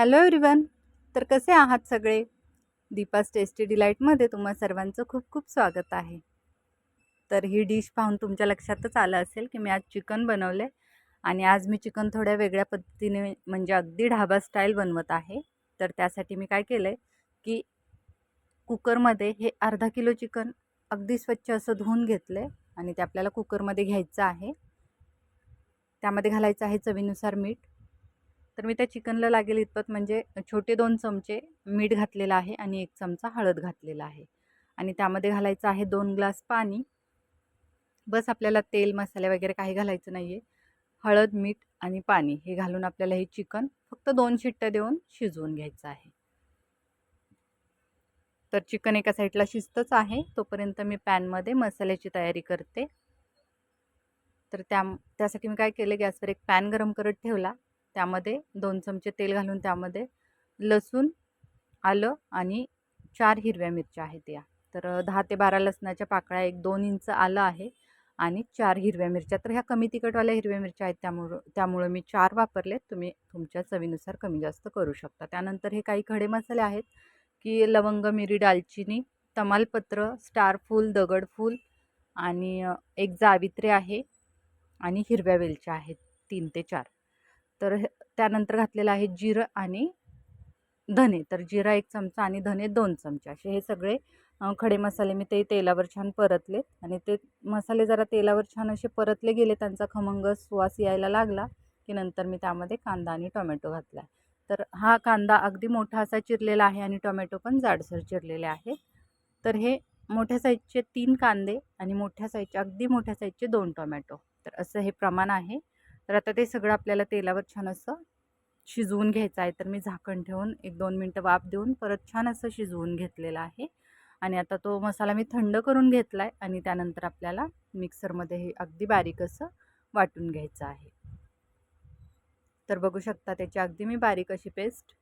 Hello everyone तर कसे आहात सगळे? दीपास टेस्टी डिलाईटमध्ये तुम्हा सर्वांचं खूप खूप स्वागत आहे. तर ही डिश पाहून तुमच्या लक्षातच आलं असेल की मी आज चिकन बनवले आणि आज मी चिकन थोड्या वेगळ्या पद्धतीने म्हणजे अगदी ढाबा स्टाईल बनवत आहे. तर त्यासाठी मी काय केलं आहे की कुकरमध्ये हे अर्धा किलो चिकन अगदी स्वच्छ असं धुवून घेतलं आहे आणि ते आपल्याला कुकरमध्ये घ्यायचं आहे. त्यामध्ये घालायचं आहे चवीनुसार मीठ. तर मी त्या चिकनला लागेल इतपत म्हणजे छोटे दोन चमचे मीठ घातलेलं आहे आणि एक चमचा हळद घातलेला आहे. आणि त्यामध्ये घालायचं आहे दोन ग्लास पाणी. बस आपल्याला तेल मसाले वगैरे काही घालायचं नाही आहे हळद मीठ आणि पाणी हे घालून आपल्याला हे चिकन फक्त दोन शिट्ट्या देऊन शिजवून घ्यायचं आहे. तर चिकन एका साईडला शिजतच आहे. तोपर्यंत मी पॅनमध्ये मसाल्याची तयारी करते. तर त्या त्यासाठी मी काय केलं गॅसवर एक पॅन गरम करत ठेवला. त्यामध्ये दोन चमचे तेल घालून त्यामध्ये लसूण आलं आणि चार हिरव्या मिरच्या आहेत या. तर दहा ते बारा लसणाच्या पाकळ्या एक दोन इंच आलं आहे आणि चार हिरव्या मिरच्या. तर ह्या कमी तिखटवाल्या हिरव्या मिरच्या आहेत त्यामुळं त्यामुळं मी चार वापरले तुम्ही तुमच्या चवीनुसार कमी जास्त करू शकता. त्यानंतर हे काही खडे मसाले आहेत की लवंग मिरी दालचिनी तमालपत्र स्टारफूल दगडफूल आणि एक जावित्रे आहे आणि हिरव्या वेलच्या आहेत तीन ते चार. तर त्यानंतर घातलेलं आहे जिरं आणि धने. तर जिरा एक चमचा आणि धने दोन चमचे. असे हे सगळे खडे मसाले मी ते तेलावर छान परतले आणि ते मसाले जरा तेलावर छान असे परतले गेले त्यांचा खमंग सुवास यायला लागला की नंतर मी त्यामध्ये कांदा आणि टोमॅटो घातला तर हा कांदा अगदी मोठा असा चिरलेला आहे आणि टोमॅटो पण जाडसर चिरलेले आहे. तर हे मोठ्या साईजचे तीन कांदे आणि मोठ्या साईजचे अगदी मोठ्या साईजचे दोन टोमॅटो. तर असं हे प्रमाण आहे. तर आता ते सगळं आपल्याला तेलावर छान असं शिजवून घ्यायचं आहे. तर मी झाकण ठेवून एक दोन मिनटं वाफ देऊन परत छान असं शिजवून घेतलेलं आहे. आणि आता तो मसाला मी थंड करून घेतला आहे आणि त्यानंतर आपल्याला मिक्सरमध्ये हे अगदी बारीक असं वाटून घ्यायचं आहे. तर बघू शकता त्याची अगदी मी बारीक अशी पेस्ट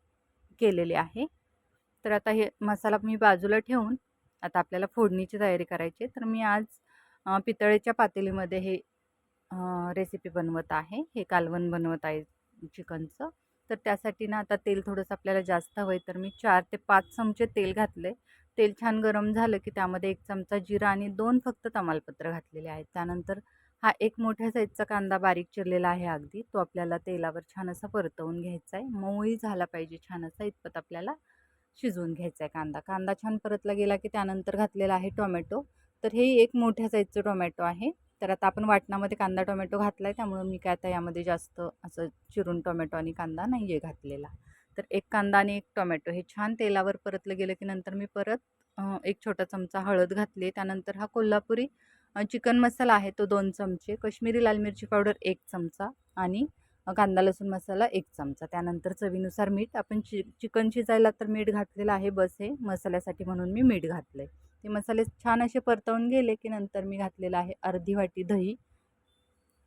केलेली आहे. तर आता हे मसाला मी बाजूला ठेवून आता आपल्याला फोडणीची तयारी करायची तर मी आज पितळेच्या पातेलीमध्ये हे रेसिपी बनवत आहे. हे कालवण बनवत आहे चिकनचं. तर त्यासाठी ना आता तेल थोडंसं आपल्याला जास्त हवं आहे तर मी चार ते पाच चमचे तेल घातले तेल छान गरम झालं की त्यामध्ये एक चमचा जिरा आणि दोन फक्त तमालपत्र घातलेले आहेत. त्यानंतर हा एक मोठ्या साईजचा कांदा बारीक चिरलेला आहे अगदी. तो आपल्याला तेलावर छान असा परतवून घ्यायचा आहे मऊही झाला पाहिजे छान असा इतपत आपल्याला शिजवून घ्यायचा आहे कांदा. कांदा छान परतला गेला की त्यानंतर घातलेला आहे टोमॅटो. तर हे एक मोठ्या साईजचं टोमॅटो आहे. तर आता आपण वाटणामध्ये कांदा टोमॅटो घातला आहे त्यामुळं मी काय आता यामध्ये जास्त असं चिरून टोमॅटो आणि कांदा नाही आहे घातलेला. तर एक कांदा आणि एक टोमॅटो हे छान तेलावर परतलं गेलं की नंतर मी परत एक छोटा चमचा हळद घातली. त्यानंतर हा कोल्हापुरी चिकन मसाला आहे तो दोन चमचे कश्मीरी लाल मिरची पावडर एक चमचा आणि कांदा लसूण मसाला एक चमचा. त्यानंतर चवीनुसार मीठ आपण चि चिकन शिजायला तर मीठ घातलेलं आहे बस हे मसाल्यासाठी म्हणून मी मीठ घातलं आहे ते मसाले छान असे परतवून गेले की नंतर मी घातलेलं आहे अर्धी वाटी दही.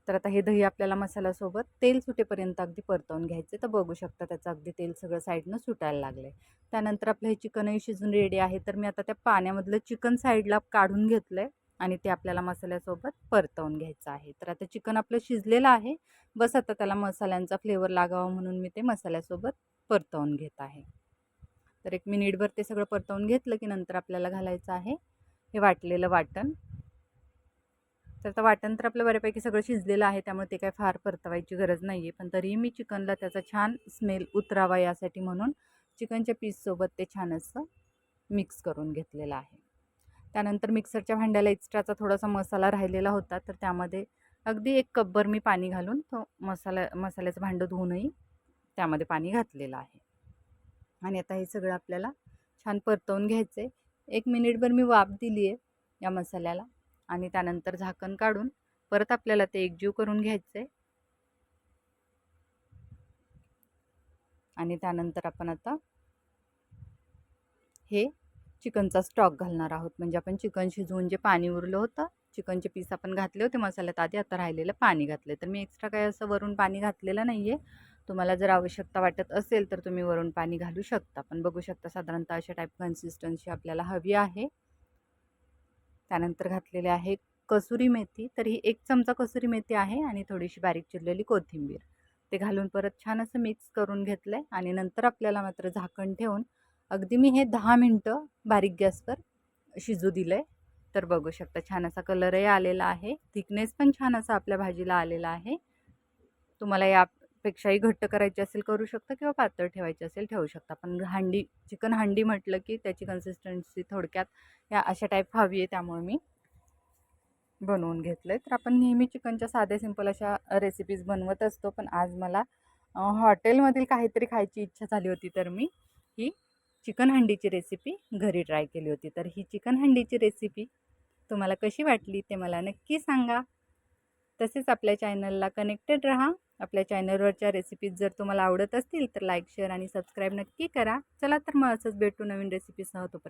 तर आता हे दही आपल्याला मसाल्यासोबत तेल सुटेपर्यंत अगदी परतवून घ्यायचे तर बघू शकता त्याचं अगदी तेल सगळं साईडनं सुटायला लागलं आहे त्यानंतर आपलं हे चिकनही शिजून रेडी आहे. तर मी आता त्या पाण्यामधलं चिकन साईडला काढून घेतलं आहे आणि ते आपल्याला मसाल्यासोबत परतवून घ्यायचं आहे. तर आता चिकन आपलं शिजलेलं आहे. बस आता त्याला मसाल्यांचा फ्लेवर लागावा म्हणून मी ते मसाल्यासोबत परतवून घेत आहे. तर एक मिनिटभर ते सगळं परतवून घेतलं की नंतर आपल्याला घालायचं आहे. हे वाटलेलं वाटण. तर आता वाटण तर आपलं बऱ्यापैकी सगळं शिजलेलं आहे त्यामुळे ते काय फार परतवायची गरज नाही आहे पण तरीही मी चिकनला त्याचा छान स्मेल उतरावा यासाठी म्हणून चिकनच्या पीससोबत ते छान असं मिक्स करून घेतलेलं आहे. त्यानंतर मिक्सरच्या भांड्याला एक्स्ट्राचा थोडासा मसाला राहिलेला होता तर त्यामध्ये अगदी एक कपभर मी पाणी घालून तो मसाला मसाल्याचं भांडं धुवूनही त्यामध्ये पाणी घातलेलं आहे. आणि आता हे सगळं आपल्याला छान परतवून घ्यायचं आहे एक मिनिटभर मी वाफ दिली आहे या मसाल्याला आणि त्यानंतर झाकण काढून परत आपल्याला ते एकजीव करून घ्यायचं आहे आणि त्यानंतर आपण आता हे चिकनचा स्टॉक घालणार आहोत. म्हणजे आपण चिकन शिजवून जे पाणी उरलं होतं चिकनचे पीस आपण घातले होते मसाल्यात आधी आता राहिलेलं पाणी घातले तर मी एक्स्ट्रा काय असं वरून पाणी घातलेलं नाही आहे तुम्हाला जर आवश्यकता वाटत असेल तर तुम्ही वरून पाणी घालू शकता. पण बघू शकता साधारणतः अशा टाईप कन्सिस्टन्सी आपल्याला हवी आहे. त्यानंतर घातलेले आहे कसुरी मेथी. तर ही एक चमचा कसुरी मेथी आहे आणि थोडीशी बारीक चिरलेली कोथिंबीर. ते घालून परत छान असं मिक्स करून घेतलं आहे आणि नंतर आपल्याला मात्र झाकण ठेवून अगदी मी हे दहा मिनटं बारीक गॅसवर शिजू दिलं आहे तर बघू शकता छान असा कलरही आलेला आहे. थिकनेस पण छान असा आपल्या भाजीला आलेला आहे. तुम्हाला या पेक्षाही घट्ट करायची असेल करू शकता किंवा पातळ ठेवायची असेल ठेवू शकता. पण हांडी चिकन हांडी म्हटलं की त्याची कन्सिस्टन्सी थोडक्यात या अशा टाईप हवी आहे त्यामुळे मी बनवून घेतलं आहे तर आपण नेहमी चिकनच्या साध्या सिंपल अशा रेसिपीज बनवत असतो. पण आज मला हॉटेलमधील काहीतरी खायची इच्छा झाली होती तर मी ही चिकन हंडीची रेसिपी घरी ट्राय केली होती. तर ही चिकन हंडीची रेसिपी तुम्हाला कशी वाटली ते मला नक्की सांगा. तसेच आपल्या चॅनलला कनेक्टेड रहा. आपल्या चॅनलवरच्या रेसिपीज जर तुम्हाला आवडत असतील तर लाईक शेअर आणि सबस्क्राईब नक्की करा. चला तर मग असंच भेटू नवीन रेसिपीसह तोपर्यंत